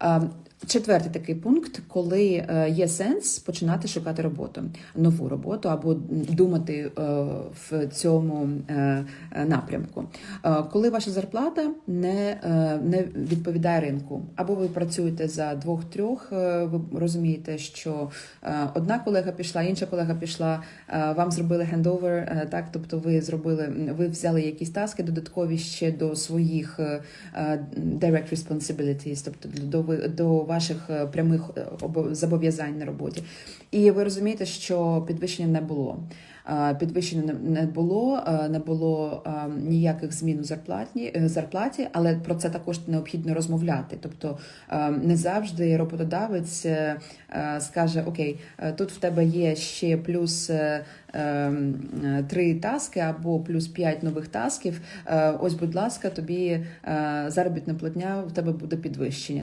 А, Четвертий такий пункт, коли е, є сенс починати шукати роботу, нову роботу або думати е, в цьому е, напрямку. Коли ваша зарплата не, не відповідає ринку, або ви працюєте за двох-трьох, ви розумієте, що одна колега пішла, інша колега пішла, вам зробили хендовер, так, тобто ви зробили, ви взяли якісь таски додаткові ще до своїх direct responsibilities, тобто до, до ваших е, прямих е, зобов'язань на роботі. І ви розумієте, що підвищення не було. Підвищення не- було, не було е, ніяких змін у зарплаті, але про це також необхідно розмовляти. Тобто не завжди роботодавець скаже: Окей, тут в тебе є ще плюс три таски або плюс п'ять нових тасків. Ось, будь ласка, тобі заробітна платня в тебе буде підвищення.